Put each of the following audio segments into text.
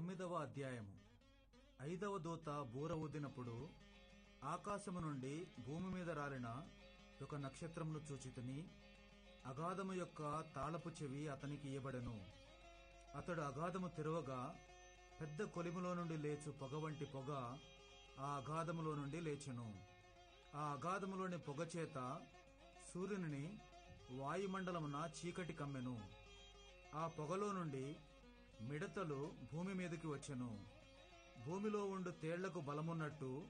తొమ్మిదవ అధ్యాయము. ఐదవ దూత బూర ఊదినప్పుడు ఆకాశము నుండి భూమి మీద రాలిన ఒక నక్షత్రమును చూచితిని అగాధము యొక్క తాళపు చెవి అతనికి ఇయ్యబడెను. అతడు అగాధము తెరవగా పెద్ద కొలిములో నుండి లేచు పొగ వంటి పొగ ఆ అగాధములో నుండి లేచెను. ఆ అగాధములోని పొగ చేత సూర్యుని వాయుమండలమున చీకటి కమ్మెను. ఆ పొగలో నుండి మిడతలు భూమి మీదకి వచ్చెను. భూమిలో ఉండు తేళ్ళకు బలమున్నట్టు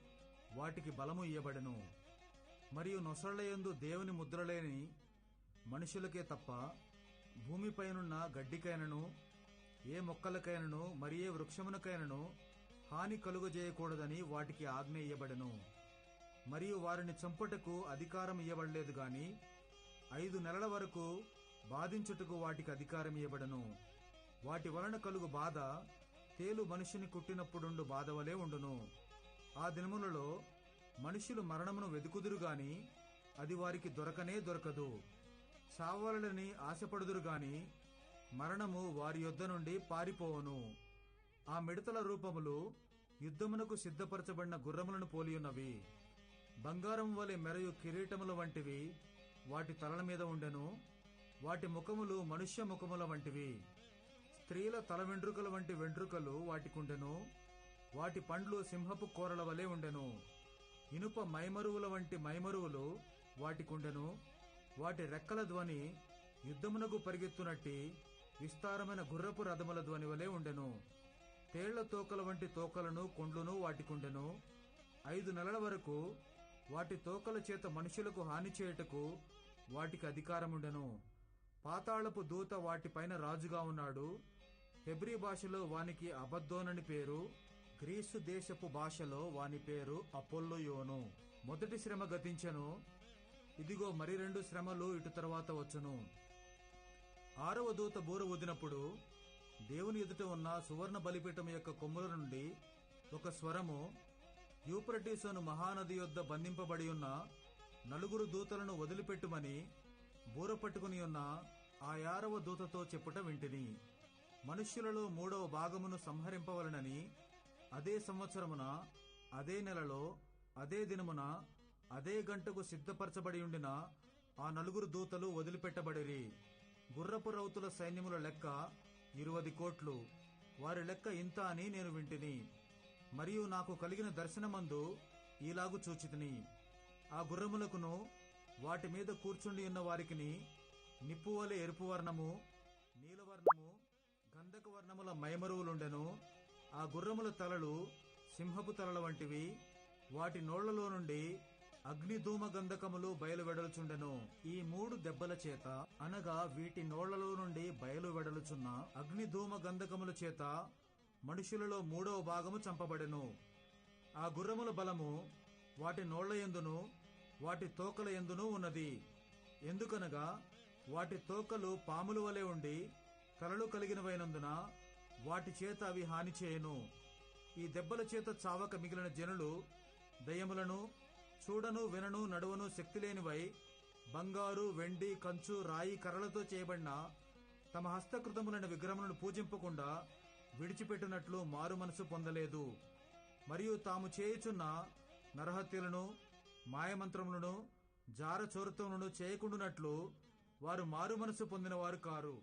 వాటికి బలము ఇయ్యబడెను. మరియు నొసళ్ళయందు దేవుని ముద్రలేని మనుషులకే తప్ప భూమిపైనున్న గడ్డికైనను ఏ మొక్కలకైనను మరి ఏ వృక్షమునకైనను హాని కలుగజేయకూడదని వాటికి ఆజ్ఞ ఇయ్యబడెను. మరియు వారిని చంపుటకు అధికారం ఇయ్యబడలేదు గాని ఐదు నెలల వరకు బాధించుటకు వాటికి అధికారం ఇవ్వబడను వాటి వలన కలుగు బాధ తేలు మనిషిని కుట్టినప్పుడుండు బాధవలే ఉండును. ఆ దినములలో మనుషులు మరణమును వెదుకుదురు గాని అది వారికి దొరకనే దొరకదు. చావాలని ఆశపడుదురు గాని మరణము వారి యొద్ద నుండి పారిపోవను. ఆ మిడతల రూపములు యుద్ధమునకు సిద్ధపరచబడిన గుర్రములను పోలియున్నవి. బంగారం వలె మెరయు కిరీటముల వంటివి వాటి తలల మీద ఉండెను. వాటి ముఖములు మనుష్య ముఖముల వంటివి. స్త్రీల తల వెంట్రుకల వంటి వెంట్రుకలు వాటికుండెను. వాటి పండ్లు సింహపు కోరల వలె ఉండెను. ఇనుప మైమరువుల వంటి మైమరువులు వాటికుండెను. వాటి రెక్కల ధ్వని యుద్ధమునకు పరిగెత్తునట్టి విస్తారమైన గుర్రపు రథముల ధ్వని వలె ఉండెను. తేళ్ళ తోకల వంటి తోకలను కొండ్లును వాటికుండెను. ఐదు నెలల వరకు వాటి తోకల చేత మనుషులకు హాని చేయుటకు వాటికి అధికారముండెను. పాతాళపు దూత వాటిపైన రాజుగా ఉన్నాడు. హెబ్రి భాషలో వానికి అబద్దోనని పేరు గ్రీసు దేశపు భాషలో వాని పేరు అపోల్లోయోను. మొదటి శ్రమ గతించెను ఇదిగో మరి రెండు శ్రమలు ఇటు తర్వాత వచ్చును. ఆరవ దూత బూర వదినప్పుడు దేవుని ఎదుట ఉన్న సువర్ణ బలిపీఠం యొక్క కొమ్ముల నుండి ఒక స్వరము యూప్రటీసోను మహానది యొద్ద బంధింపబడి ఉన్న నలుగురు దూతలను వదిలిపెట్టుమని బూర పట్టుకుని ఉన్న ఆ యారవ దూతతో చెప్పుట వింటిని. మనుష్యులలో మూడవ భాగమును సంహరింపవలనని అదే సంవత్సరమున అదే నెలలో అదే దినమున అదే గంటకు సిద్ధపరచబడి ఉండిన ఆ నలుగురు దూతలు వదిలిపెట్టబడిరి. గుర్రపు రౌతుల సైన్యముల లెక్క ఇరువది కోట్లు. వారి లెక్క ఇంత అని నేను వింటిని. మరియు నాకు కలిగిన దర్శనమందు ఈలాగు చూచితిని. ఆ గుర్రములకును వాటి మీద కూర్చుండి ఉన్న వారికిని నిప్పువలె ఎరుపు వర్ణము నీలవర్ణము గంధక వర్ణముల మైమరువులుండెను. ఆ గుర్రముల తలలు సింహపు తలల వంటివి. వాటి నోళ్ళలో నుండి అగ్నిధూమ గంధకములు బయలువెడలుచుండెను. ఈ మూడు దెబ్బల చేత అనగా వీటి నోళ్ళలో నుండి బయలువెడలుచున్న అగ్నిధూమ గంధకముల చేత మనుషులలో మూడవ భాగము చంపబడెను. ఆ గుర్రముల బలము వాటి నోళ్ళ ఎందును వాటి తోకల ఎందును ఉన్నది. ఎందుకనగా వాటి తోకలు పాములు వలె ఉండి తలలు కలిగినవైనందున వాటి చేత అవి హాని చేయను. ఈ దెబ్బల చేత చావక మిగిలిన జనులు దయ్యములను చూడను వినను నడువను శక్తి లేనివై బంగారు వెండి కంచు రాయి కర్రలతో చేయబడిన తమ హస్తకృతములైన విగ్రహములను పూజింపకుండా విడిచిపెట్టినట్లు మారు మనసు పొందలేదు. మరియు తాము చేయుచున్న నరహత్యలను మాయమంత్రములను జారచోరతములను చేయకుండునట్లు వారు మారు మనసు పొందిన వారు కారు.